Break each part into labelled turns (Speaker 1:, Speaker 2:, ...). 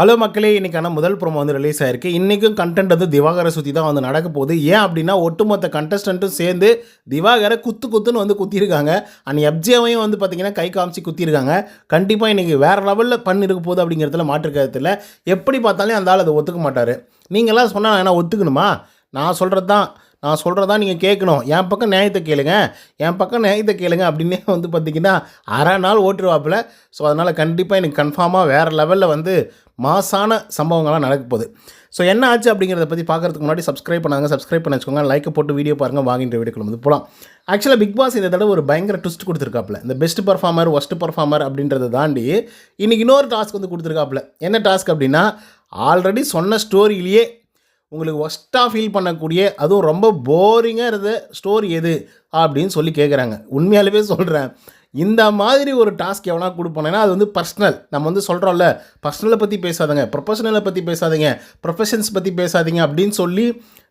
Speaker 1: Hello மக்களே இன்றைக்கான முதல் ப்ரோமோ வந்து ரிலீஸ் ஆயிருக்கு. இன்றைக்கும் கண்டென்ட் வந்து திவாகரை சுற்றி தான் வந்து நடக்க போகுது. ஏன் அப்படின்னா ஒட்டுமொத்த கண்டஸ்டண்ட்டும் சேர்ந்து திவாகரை குத்து குத்துன்னு வந்து குத்திருக்காங்க. அண்ட் எப்ஜேவையும் வந்து பார்த்தீங்கன்னா கை காமிச்சு குத்திருக்காங்க. கண்டிப்பாக இன்றைக்கி வேறு லெவலில் பண்ணிருக்க போகுது அப்படிங்கிறதுல மாற்று கருத்தில் எப்படி பார்த்தாலும் அந்த ஆள் அதை ஒத்துக்க மாட்டார். நீங்களாம் சொன்னால் நான் என்ன ஒத்துக்கணுமா? நான் சொல்கிறது தான் நான் சொல்கிறதா நீங்கள் கேட்கணும். என் பக்கம் நியாயத்தை கேளுங்க. என் பக்கம் நியாயத்தை கேளுங்க அப்படின்னே வந்து பார்த்தீங்கன்னா அரை நாள் ஓட்டுருவாப்பில். ஸோ அதனால் கண்டிப்பாக எனக்கு கன்ஃபார்மாக வேறு லெவலில் வந்து மாசான சம்பவங்கள்லாம் நடக்க போகுது. ஸோ என்ன ஆச்சு அப்படிங்கிறத பற்றி பார்க்குறதுக்கு முன்னாடி சப்ஸ்கிரைப் பண்ணாங்க சப்ஸ்கிரைப் பண்ண வச்சுக்கோங்க. லைக்கை போட்டு வீடியோ பாருங்கள் வாங்கின்ற வீடியோக்குள்ள வந்து போகலாம் ஆக்சுவலாக பிக் பாஸ் இந்த தடவை ஒரு பயங்கர ட்விஸ்ட் கொடுத்துருக்காப்புல. இந்த பெஸ்ட் பர்ஃபார்மர் ஒஸ்ட் பர்ஃபார்மர் அப்படின்றத தாண்டி இன்றைக்கி இன்னொரு டாஸ்க் வந்து கொடுத்துருக்காப்புல. என்ன டாஸ்க் அப்படின்னா ஆல்ரெடி சொன்ன ஸ்டோரியிலேயே உங்களுக்கு ஒஸ்ட்டாக ஃபீல் பண்ணக்கூடிய அதுவும் ரொம்ப போரிங்காக இருந்த ஸ்டோரி எது? அப்படின்னு சொல்லி கேட்குறாங்க உண்மையாலுமே சொல்கிறேன் இந்த மாதிரி ஒரு டாஸ்க் எவனா கொடுப்போனேன்னா அது வந்து பர்சனல் நம்ம வந்து சொல்கிறோம்ல பர்சனலை பற்றி பேசாதீங்க ப்ரொஃபஷனலை பற்றி பேசாதீங்க ப்ரொஃபஷன்ஸ் பற்றி பேசாதீங்க அப்படின்னு சொல்லி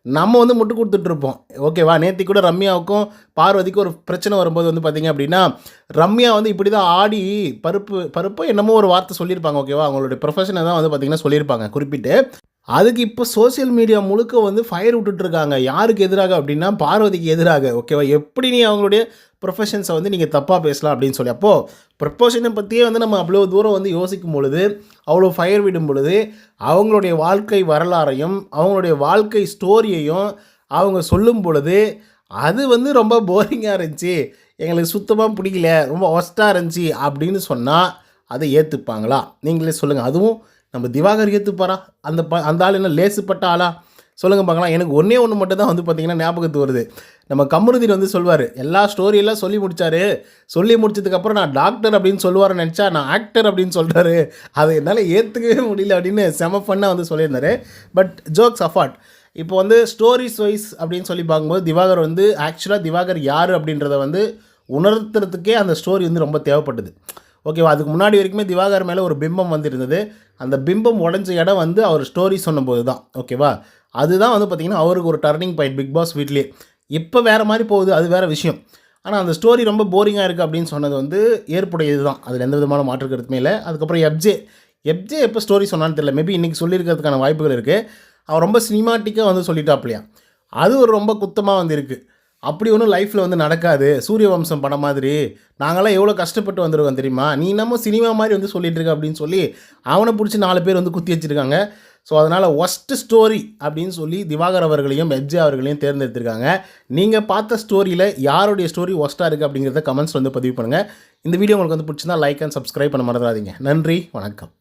Speaker 1: நம்ம வந்து முட்டு கொடுத்துட்ருப்போம் ஓகேவா நேற்று கூட ரம்யாவுக்கும் பார்வதிக்கும் ஒரு பிரச்சனை வரும்போது வந்து பார்த்திங்க அப்படின்னா ரம்யா வந்து இப்படி தான் ஆடி பருப்பு பருப்பு என்னமோ ஒரு வார்த்தை சொல்லியிருப்பாங்க ஓகேவா அவங்களுடைய ப்ரொஃபஷனை தான் வந்து பார்த்திங்கன்னா சொல்லியிருப்பாங்க குறிப்பிட்டு. அதுக்கு இப்போ சோஷியல் மீடியா முழுக்க வந்து ஃபயர் விட்டுட்ருக்காங்க யாருக்கு எதிராக அப்படின்னா பார்வதிக்கு எதிராக ஓகேவா எப்படி நீ அவங்களுடைய ப்ரொஃபஷன்ஸை வந்து நீங்கள் தப்பாக பேசலாம் அப்படின்னு சொல்லி. அப்போது ப்ரொஃபஷனை பற்றியே வந்து நம்ம அவ்வளோ தூரம் வந்து யோசிக்கும் பொழுது அவ்வளோ ஃபயர் விடும் பொழுது அவங்களுடைய வாழ்க்கை வரலாறையும் அவங்களுடைய வாழ்க்கை ஸ்டோரியையும் அவங்க சொல்லும் பொழுது அது வந்து ரொம்ப போரிங்காக இருந்துச்சு. எங்களுக்கு சுத்தமாக பிடிக்கல ரொம்ப ஒஸ்ட்டாக இருந்துச்சு அப்படின்னு சொன்னால் அதை ஏற்றுப்பாங்களா நீங்களே சொல்லுங்கள் அதுவும் நம்ம திவாகர் ஏற்றுப்பாரா அந்த ப அந்த ஆள் என்ன லேசுப்பட்ட ஆளா? சொல்லுங்கள் பார்க்கலாம். எனக்கு ஒன்றே ஒன்று மட்டும் தான் வந்து பார்த்தீங்கன்னா ஞாபகத்து வருது. நம்ம கமருதீன் வந்து சொல்வார் எல்லா ஸ்டோரியெல்லாம் சொல்லி முடித்தார் சொல்லி முடிச்சதுக்கப்புறம் நான் டாக்டர் அப்படின்னு சொல்லுவார்னு நினச்சா நான் ஆக்டர் அப்படின்னு சொல்கிறாரு அதை என்னால் ஏற்றுக்கவே முடியல அப்படின்னு செம ஃபன்னாக வந்து சொல்லியிருந்தார். பட் ஜோக்ஸ் அஃபார்ட் இப்போ வந்து ஸ்டோரிஸ் வைஸ் அப்படின்னு சொல்லி பார்க்கும்போது திவாகர் வந்து ஆக்சுவலாக திவாகர் யார் அப்படின்றத வந்து உணர்த்துறதுக்கே அந்த ஸ்டோரி வந்து ரொம்ப தேவைப்பட்டது. ஓகேவா அதுக்கு முன்னாடி வரைக்குமே திவாகர் மேலே ஒரு பிம்பம் வந்துருந்தது. அந்த பிம்பம் உடஞ்ச இடம் வந்து அவர் ஸ்டோரி சொன்னபோது தான் ஓகேவா அதுதான் வந்து பார்த்திங்கன்னா அவருக்கு ஒரு டர்னிங் பாயிண்ட் பிக் பாஸ் வீட்லேயே. இப்போ வேறு மாதிரி போகுது அது வேறு விஷயம். ஆனால் அந்த ஸ்டோரி ரொம்ப போரிங்காக இருக்குது அப்படின்னு சொன்னது வந்து ஏற்புடையது தான் அதில் எந்த விதமான மாற்று கருத்துமே இல்லை. அதுக்கப்புறம் எப்ஜே எப்ஜே எப்போ ஸ்டோரி சொன்னான்னு தெரியல. மேபி இன்றைக்கி சொல்லியிருக்கிறதுக்கான வாய்ப்புகள் இருக்குது அவர் ரொம்ப சினிமாட்டிக்காக வந்து சொல்லிட்டாப்லையா? அது ஒரு ரொம்ப குத்தமாக வந்து இருக்குது அப்படி ஒன்றும் லைஃப்பில் வந்து நடக்காது. சூரிய வம்சம் படம் மாதிரி. நாங்களாம் எவ்வளோ கஷ்டப்பட்டு வந்துருக்கோம் தெரியுமா? நீ நம்ம சினிமா மாதிரி வந்து சொல்லிட்டு இருக்க அப்படின்னு சொல்லி அவனை பிடிச்சி நாலு பேர் வந்து குத்தி வச்சுருக்காங்க. ஸோ அதனால் ஒஸ்ட் ஸ்டோரி அப்படின்னு சொல்லி திவாகர் அவர்களையும் எஜ்ஜி அவர்களையும் தேர்ந்தெடுத்திருக்காங்க. நீங்கள் பார்த்த ஸ்டோரியில் யாருடைய ஸ்டோரி ஒஸ்ட்டாக இருக்குது அப்படிங்கிறத கமெண்ட்ஸ் வந்து பதிவு பண்ணுங்கள் இந்த வீடியோ உங்களுக்கு வந்து பிடிச்சிருந்தா லைக் அண்ட் சப்ஸ்கிரைப் பண்ண மறந்துடாதீங்க. நன்றி வணக்கம்.